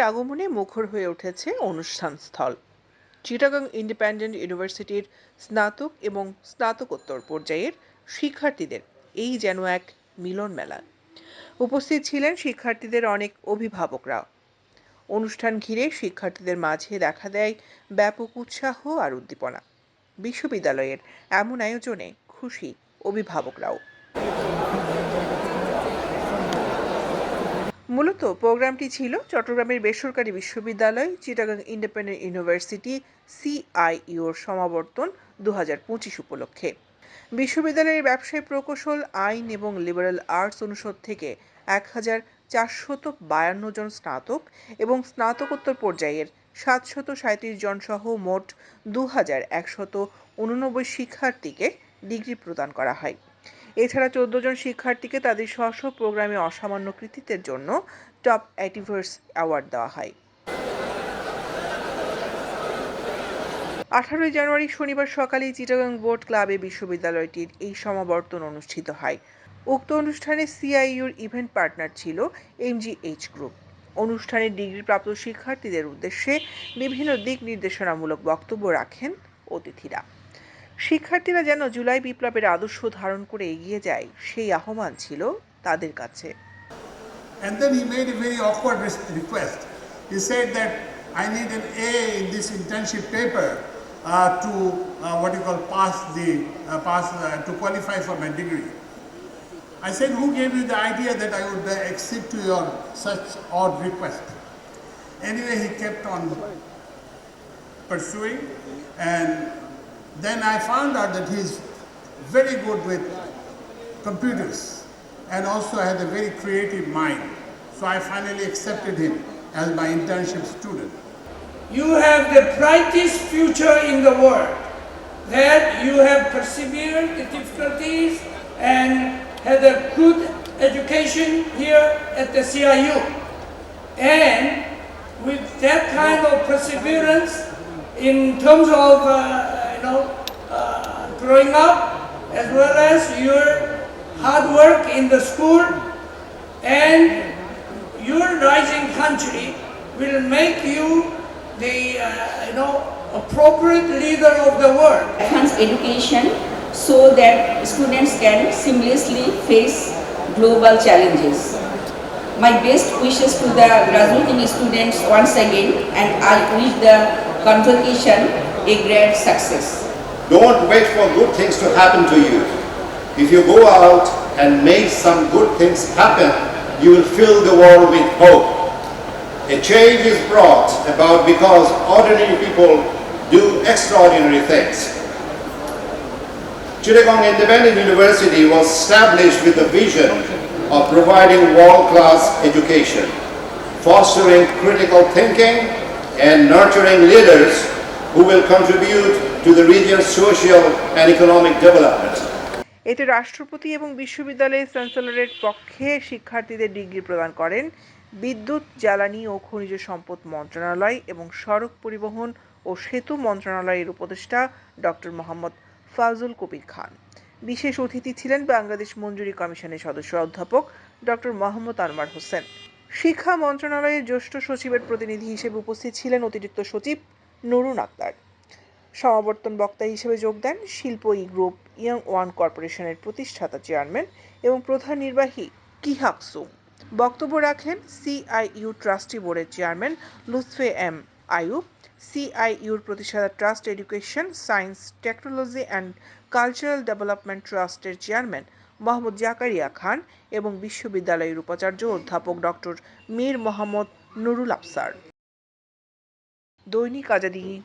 আগমনে মুখর হয়ে উঠেছে অনুষ্ঠান স্থল। চিটাগাং ইন্ডিপেন্ডেন্ট ইউনিভার্সিটির স্নাতক এবং স্নাতকোত্তর পর্যায়ের শিক্ষার্থীদের এই যেন এক মিলন মেলা। উপস্থিত ছিলেন শিক্ষার্থীদের অনেক অভিভাবকরা অনুষ্ঠান ঘিরে শিক্ষার্থীদের মাঝে দেখা দেয় ব্যাপক উৎসাহ আর উদ্দীপনা। বিশ্ববিদ্যালয়ের এমন আয়োজনে খুশি অভিভাবকরাও। মূলত প্রোগ্রামটি ছিল চট্টগ্রামের বেসরকারি বিশ্ববিদ্যালয়, চিটাগাং ইন্ডিপেন্ডেন্ট ইউনিভার্সিটি, সিআইইউর সমাবর্তন দু হাজার পঁচিশ উপলক্ষে। বিশ্ববিদ্যালয়ের ব্যবসায় প্রকৌশল, আইন এবং লিবারেল আর্টস অনুষদ থেকে এক হাজার চারশত বায়ান্ন জন স্নাতক এবং স্নাতকোত্তর পর্যায়ের সাতশত সাঁত্রিশ জন সহ মোট দু হাজার একশত উননব্বই শিক্ষার্থীকে ডিগ্রি প্রদান করা হয়। এছাড়া চোদ্দ জন শিক্ষার্থীকে তাদের স্ব স্ব প্রোগ্রামে অসামান্য কৃতিত্বের জন্য টপ অ্যাটিভার্স অ্যাওয়ার্ড দেওয়া হয়। আঠারোই জানুয়ারি শনিবার সকালে চিটাগাং বোর্ড ক্লাবে বিশ্ববিদ্যালয়টির এই সমাবর্তন অনুষ্ঠিত হয়। উক্ত অনুষ্ঠানে সিআইইউর ইভেন্ট পার্টনার ছিল এমজিএইচ গ্রুপ। অনুষ্ঠানে ডিগ্রিপ্রাপ্ত শিক্ষার্থীদের উদ্দেশ্যে বিভিন্ন দিক নির্দেশনামূলক বক্তব্য রাখেন অতিথিরা। শিক্ষার্থীরা যেন জুলাই বিপ্লবের আদর্শ ধারণ করে এগিয়ে যায় সেই আহ্বান ছিল তাদের কাছে And then he made a very awkward request. He said that I need an A in this internship paper uh, to uh, what you call pass the uh, pass uh, to qualify for my degree. I said, who gave you the idea that I would uh, accede to your such odd request? Anyway, he kept on pursuing, and then I found out that he's very good with computers and also has a very creative mind. So I finally accepted him as my internship student. You have the brightest future in the world. That you have persevered the difficulties and had a good education here at the CIU. And with that kind of perseverance in terms of uh, know uh, growing up, as well as your hard work in the school, and your rising country will make you the uh, you know appropriate leader of the world. enhance education so that students can seamlessly face global challenges. My best wishes to the graduating students once again and I wish the convocation a great success. Don't wait for good things to happen to you. If you go out and make some good things happen, you will fill the world with hope. A change is brought about because ordinary people do extraordinary things. Chittagong Independent University was established with the vision of providing world-class education, fostering critical thinking, and nurturing leaders who will contribute to the region's social and economic development. এতে রাষ্ট্রপতি এবং বিশ্ববিদ্যালয়ের চ্যান্সেলরের পক্ষে শিক্ষার্থীদের degree প্রদান করেন বিদ্যুৎ, জ্বালানি ও খনিজ সম্পদ মন্ত্রণালয় এবং সড়ক পরিবহন ও সেতু মন্ত্রণালয়ের উপদেষ্টা ডক্টর মোহাম্মদ ফাজুল কবির খান বিশেষ অতিথি ছিলেন বাংলাদেশ মঞ্জুরি কমিশনের সদস্য অধ্যাপক ডক্টর মোহাম্মদ আনোয়ার হোসেন শিক্ষা মন্ত্রণালয়ের জ্যেষ্ঠ সচিবের প্রতিনিধি হিসেবে উপস্থিত ছিলেন অতিরিক্ত সচিব নুরুন আক্তার। সমাবর্তন বক্তা হিসেবে যোগ দেন শিল্প ই গ্রুপ, ইয়াং ওয়ান কর্পোরেশনের প্রতিষ্ঠাতা চেয়ারম্যান এবং প্রধান নির্বাহী কিহাক সুং। বক্তব্য রাখেন সিআইইউ ট্রাস্টি বোর্ডের চেয়ারম্যান লুৎফে এম আয়ুব সিআইইউর প্রতিষ্ঠাতা trust education, science, technology and cultural development ট্রাস্টের চেয়ারম্যান মোহাম্মদ জাকারিয়া খান এবং বিশ্ববিদ্যালয়ের উপাচার্য অধ্যাপক ডক্টর মীর মোহাম্মদ নুরুল আফসার। दैनिक ही